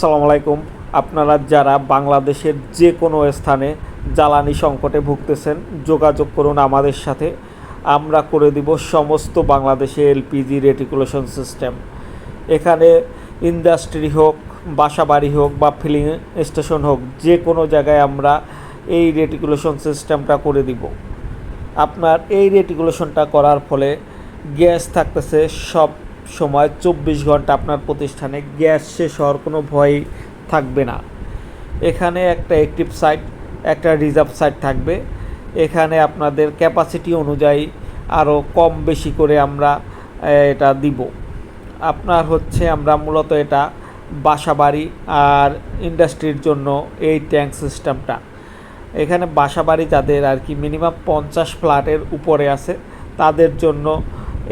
সালাম আলাইকুম আপনারা যারা বাংলাদেশের যে কোনো স্থানে জ্বালানি সংকটে ভুগতেছেন, যোগাযোগ করুন আমাদের সাথে। আমরা করে দিব সমস্ত বাংলাদেশে এলপিজি রেটিকুলেশন সিস্টেম। এখানে ইন্ডাস্ট্রি হোক, বাসাবাড়ি হোক বা ফিলিং স্টেশন হোক যে কোনো জায়গায় আমরা এই রেটিকুলেশন সিস্টেমটা করে দিব। আপনার এই রেটিকুলেশনটা করার ফলে গ্যাস থাকতেছে, সব সময় চব্বিশ ঘণ্টা আপনার প্রতিষ্ঠানে গ্যাস শেষ হওয়ার কোনো ভয় থাকবে না। এখানে একটা অ্যাক্টিভ সাইট একটা রিজার্ভ সাইট থাকবে। এখানে আপনাদের ক্যাপাসিটি অনুযায়ী আরও কম বেশি করে আমরা এটা দিব। আপনার হচ্ছে আমরা মূলত এটা বাসাবাড়ি আর ইন্ডাস্ট্রির জন্য এই ট্যাঙ্ক সিস্টেমটা এখানে বাসাবাড়ি যাদের আর কি মিনিমাম পঞ্চাশ ফ্ল্যাটের উপরে আছে, তাদের জন্য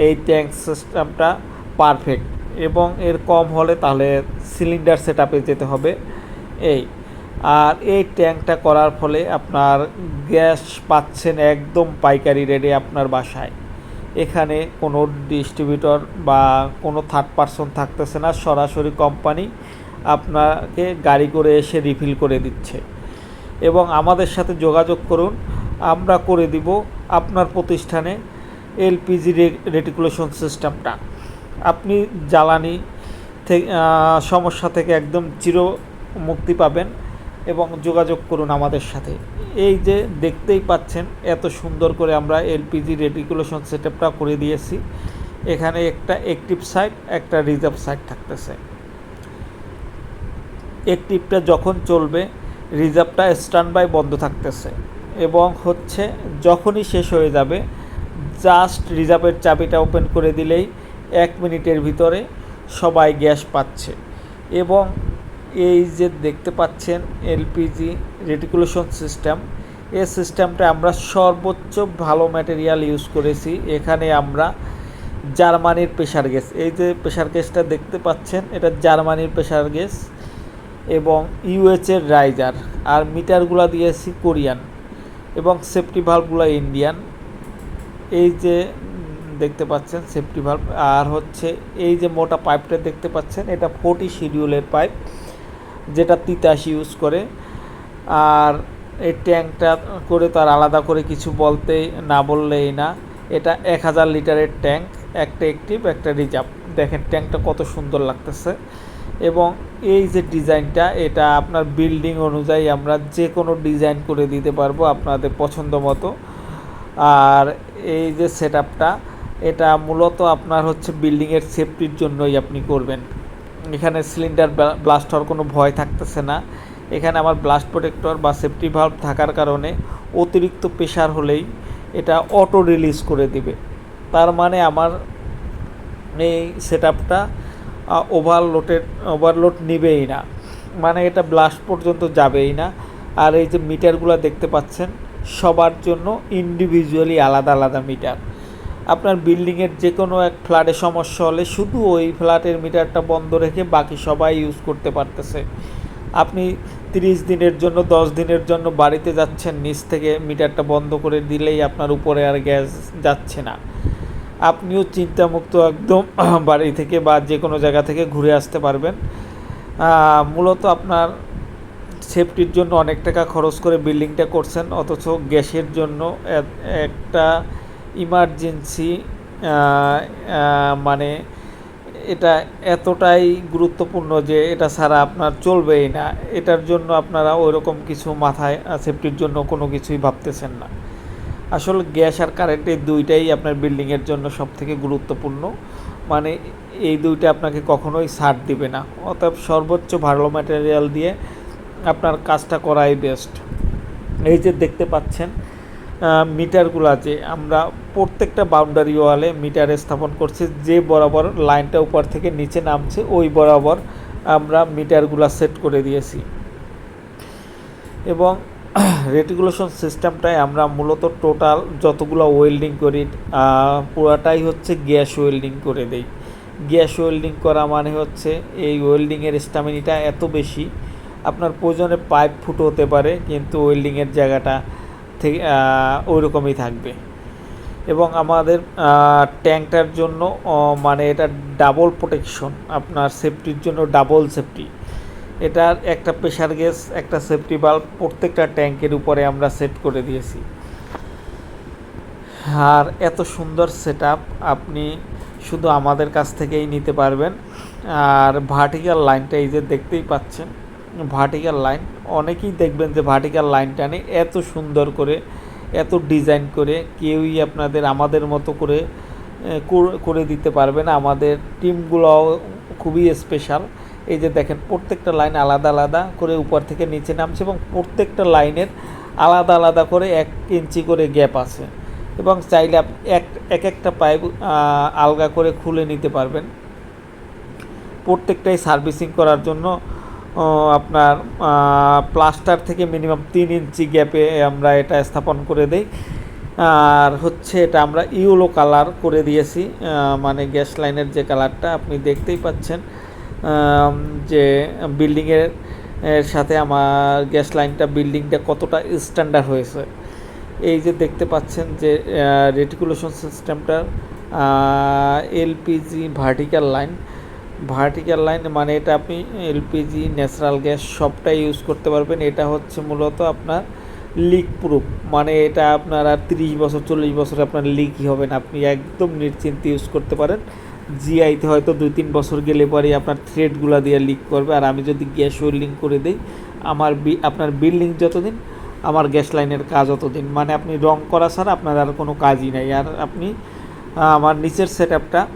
এই ট্যাঙ্ক সিস্টেমটা পারফেক্ট এবং এর কম হলে তাহলে সিলিন্ডার সেট যেতে হবে। এই, আর এই ট্যাঙ্কটা করার ফলে আপনার গ্যাস পাচ্ছেন একদম পাইকারি রেটে আপনার বাসায়। এখানে কোনো ডিস্ট্রিবিউটর বা কোনো থার্ড পারসন থাকতেছে না, সরাসরি কোম্পানি আপনাকে গাড়ি করে এসে রিফিল করে দিচ্ছে। এবং আমাদের সাথে যোগাযোগ করুন, আমরা করে দিব আপনার প্রতিষ্ঠানে এলপিজি রেটিকুলেশন সিস্টেমটা আপনি জ্বালানি সমস্যা থেকে একদম চির মুক্তি পাবেন এবং যোগাযোগ করুন আমাদের সাথে। এই যে দেখতেই পাচ্ছেন, এত সুন্দর করে আমরা এলপিজি রেটিকুলেশন সেটআপটা করে দিয়েছি। এখানে একটা অ্যাক্টিভ সাইট একটা রিজার্ভ সাইট থাকতেছে। অ্যাক্টিভটা যখন চলবে রিজার্ভটা স্ট্যান্ড বাই বন্ধ থাকতেছে এবং হচ্ছে যখনই শেষ হয়ে যাবে জাস্ট রিজার্ভের চাবিটা ওপেন করে দিলেই এক মিনিটের ভিতরে সবাই গ্যাস পাচ্ছে এবং এই যে দেখতে পাচ্ছেন এলপিজি রেটিকুলেশন সিস্টেম এই সিস্টেমটা আমরা সর্বোচ্চ ভালো ম্যাটেরিয়াল ইউজ করেছি। এখানে আমরা জার্মানির প্রেশার গ্যাস, এই যে প্রেশার গ্যাসটা দেখতে পাচ্ছেন, এটা জার্মানির প্রেশার গ্যাস এবং ইউএচের রাইজার আর মিটারগুলো দিয়েছি কোরিয়ান এবং সেফটি ভাল্বগুলো ইন্ডিয়ান। এই যে দেখতে পাচ্ছেন সেফটি ভাল্ব আর হচ্ছে এই যে মোটা পাইপটা দেখতে পাচ্ছেন, এটা ফোর্টি শিডিউলের পাইপ যেটা তিতাস ইউজ করে। আর এই ট্যাঙ্কটা করে তার আলাদা করে কিছু বলতে না বললেই না, এটা এক হাজার লিটারের ট্যাঙ্ক একটা অ্যাক্টিভ একটা রিজার্ভ দেখেন ট্যাঙ্কটা কত সুন্দর লাগতেছে। এবং এই যে ডিজাইনটা, এটা আপনার বিল্ডিং অনুযায়ী আমরা যে কোনো ডিজাইন করে দিতে পারব আপনাদের পছন্দ মতো। আর এই যে সেট এটা মূলত আপনার হচ্ছে বিল্ডিংয়ের সেফটির জন্যই আপনি করবেন। এখানে সিলিন্ডার ব্লাস্ট হওয়ার কোনো ভয় থাকতেছে না। এখানে আমার ব্লাস্ট প্রোটেক্টর বা সেফটি ভাল্ব থাকার কারণে অতিরিক্ত প্রেশার হলেই এটা অটো রিলিজ করে দিবে। তার মানে আমার এই সেট আপটা ওভারলোডের ওভারলোড নিবেই না। মানে এটা ব্লাস্ট পর্যন্ত যাবেই না। আর এই যে মিটারগুলো দেখতে পাচ্ছেন, সবার জন্য ইন্ডিভিজুয়ালি আলাদা আলাদা মিটার আপনার বিল্ডিংয়ের যে কোনো এক ফ্ল্যাটে সমস্যা হলে শুধু ওই ফ্ল্যাটের মিটারটা বন্ধ রেখে বাকি সবাই ইউজ করতে পারতেছে। আপনি তিরিশ দিনের জন্য, দশ দিনের জন্য বাড়িতে যাচ্ছেন, নিচ থেকে মিটারটা বন্ধ করে দিলেই আপনার উপরে আর গ্যাস যাচ্ছে না। আপনিও চিন্তামুক্ত একদম বাড়ি থেকে বা যে কোনো জায়গা থেকে ঘুরে আসতে পারবেন। মূলত আপনার সেফটির জন্য অনেক টাকা খরচ করে বিল্ডিংটা করছেন, অথচ গ্যাসের জন্য একটা ইমার্জেন্সি মানে এটা এতটাই গুরুত্বপূর্ণ যে এটা ছাড়া আপনার চলবেই না। এটার জন্য আপনারা ওইরকম কিছু মাথায় সেফটির জন্য কোনো কিছুই ভাবতেছেন না। আসলে গ্যাস আর কারেন্ট এই দুইটাই আপনার বিল্ডিংয়ের জন্য সব থেকে গুরুত্বপূর্ণ। মানে এই দুইটা আপনাকে কখনোই ছাড় দিবে না। অতএব সর্বোচ্চ ভালো ম্যাটেরিয়াল দিয়ে আপনার কাজটা করাই বেস্ট এই যে দেখতে পাচ্ছেন মিটারগুলো যে আমরা প্রত্যেকটা বাউন্ডারি ওয়ালে মিটার স্থাপন করছি, যে বরাবর লাইনটা উপর থেকে নিচে নামছে, ওই বরাবর আমরা মিটারগুলো সেট করে দিয়েছি। এবং রেটিকুলেশন সিস্টেমটায় আমরা মূলত টোটাল যতগুলো ওয়েল্ডিং করি পুরাটাই হচ্ছে গ্যাস ওয়েল্ডিং করে দেই। গ্যাস ওয়েল্ডিং করা মানে হচ্ছে এই ওয়েল্ডিংয়ের স্টামিনিটা এত বেশি, আপনার প্রয়োজনে পাইপ ফুটো হতে পারে, কিন্তু ওয়েল্ডিংয়ের জায়গাটা থেকে ওই রকমই থাকবে। এবং আমাদের ট্যাঙ্কটার জন্য মানে এটা ডাবল প্রোটেকশন আপনার সেফটির জন্য ডাবল সেফটি এটার একটা প্রেশার গ্যাস একটা সেফটি বাল্ব প্রত্যেকটা ট্যাঙ্কের উপরে আমরা সেট করে দিয়েছি। আর এত সুন্দর সেট আপনি শুধু আমাদের কাছ থেকেই নিতে পারবেন। আর ভার্টিক্যাল লাইনটা এই যে দেখতেই পাচ্ছেন ভার্টিক্যাল লাইন অনেকেই দেখবেন যে ভার্টিক্যাল লাইনটা নেই এত সুন্দর করে, এত ডিজাইন করে কেউই আপনাদের আমাদের মতো করে করে দিতে পারবে না। আমাদের টিমগুলোও খুবই স্পেশাল এই যে দেখেন, প্রত্যেকটা লাইন আলাদা আলাদা করে উপর থেকে নিচে নামছে এবং প্রত্যেকটা লাইনের আলাদা আলাদা করে এক ইঞ্চি করে গ্যাপ আছে। এবং চাইলে আপনি এক এক একটা পাইপ আলগা করে খুলে নিতে পারবেন। প্রত্যেকটাই সার্ভিসিং করার জন্য আপনার প্লাস্টার থেকে মিনিমাম তিন ইঞ্চি গ্যাপে আমরা এটা স্থাপন করে দেই। আর হচ্ছে এটা আমরা ইউলো কালার করে দিয়েছি মানে গ্যাস লাইনের যে কালারটা আপনি দেখতেই পাচ্ছেন যে বিল্ডিংয়ের এর সাথে আমার গ্যাস লাইনটা বিল্ডিংটা কতটা স্ট্যান্ডার্ড হয়েছে। এই যে দেখতে পাচ্ছেন যে reticulation সিস্টেমটার LPG vertical line vertical line মানে এটা আপনি এলপিজি ন্যাচারাল গ্যাস সবটাই ইউজ করতে পারবেন। এটা হচ্ছে মূলত আপনার লিক প্রুফ মানে এটা আপনার আর তিরিশ বছর, চল্লিশ বছর আপনার লিকই হবে না। আপনি একদম নিশ্চিন্তে ইউজ করতে পারেন। জিআইতে হয়তো দুই তিন বছর গেলে পরে আপনার থ্রেডগুলো দিয়ে লিক করবে। আর আমি যদি গ্যাস ওয়েল্ডিং করে দিই, আমার বি- আপনার বিল্ডিং যতদিন, আমার গ্যাস লাইনের কাজ অতদিন। মানে আপনি রং করা ছাড়া আপনার আর কোনো কাজই নাই। আর আপনি আমার নিচের সেট আপটা